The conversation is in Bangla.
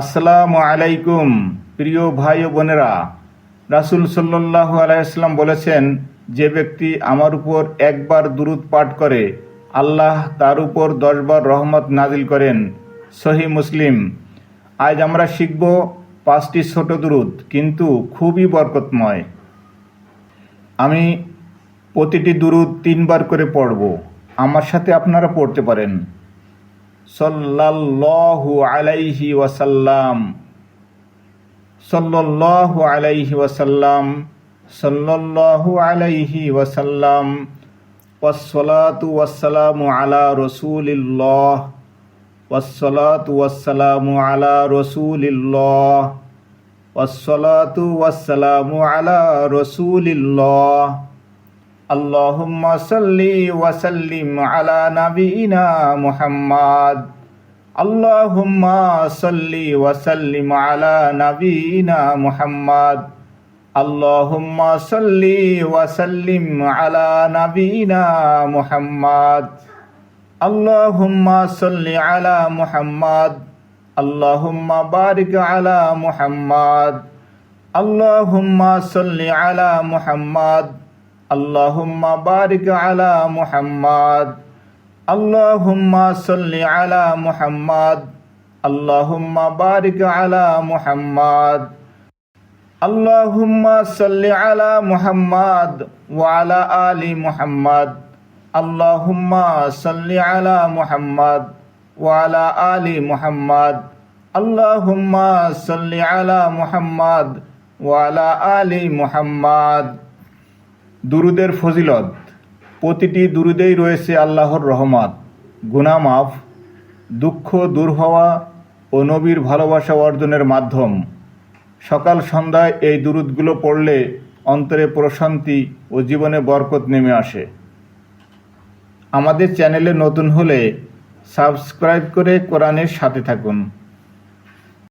আসসালামু আলাইকুম, প্রিয় ভাই ও বোনেরা। রাসুল সাল্লাহ আলাইসাল্লাম বলেছেন, যে ব্যক্তি আমার উপর একবার দুরুদ পাঠ করে, আল্লাহ তার উপর দশবার রহমত নাজিল করেন। সহি মুসলিম। আজ আমরা শিখব পাঁচটি ছোট দুরুদ, কিন্তু খুবই বরকতময়। আমি প্রতিটি দুরুদ তিনবার করে পড়ব। আমার সাথে আপনারা পড়তে পারেন। সাল্লাল্লাহু আলাইহি ওয়াসাল্লাম। সাল্লাল্লাহু আলাইহি ওয়াসাল্লাম, সাল্লাল্লাহু আলাইহি ওয়াসাল্লাম, ওয়াসসালাতু ওয়াসসালামু আলা রাসূলিল্লাহ, ওয়াসসালাতু ওয়াসসালামু আলা রাসূলিল্লাহ, ওয়াসসালাতু ওয়াসসালামু আলা রাসূলিল্লাহ। اللهم صل وسلم على نبينا محمد. اللهم صل وسلم على نبينا محمد. اللهم صل وسلم على نبينا محمد. اللهم صل على محمد. اللهم بارك على محمد. اللهم صل على محمد. আল্লাহুম্মা বারিক আলা মুহাম্মাদ, আল্লাহুম্মা সাল্লি আলা মুহাম্মাদ, আল্লাহুম্মা বারিক আলা মুহাম্মাদ, আল্লাহুম্মা সাল্লি আলা মুহাম্মাদ ওয়া আলা আলি মুহাম্মাদ, আল্লাহুম্মা সাল্লি আলা মুহাম্মাদ ওয়া আলা আলি মুহাম্মাদ, আল্লাহুম্মা সাল্লি আলা মুহাম্মাদ ওয়া আলা আলি মুহাম্মাদ। দুরুদের ফজিলত। প্রতিটি দুরুদেই রয়েছে আল্লাহর রহমত, গুনাহ মাফ, দুঃখ দূর হওয়া ও নবীর ভালোবাসা অর্জনের মাধ্যম। সকাল সন্ধ্যায় এই দুরুদগুলো পড়লে অন্তরে প্রশান্তি ও জীবনে বরকত নেমে আসে। আমাদের চ্যানেলে নতুন হলে সাবস্ক্রাইব করে কোরআনের সাথে থাকুন।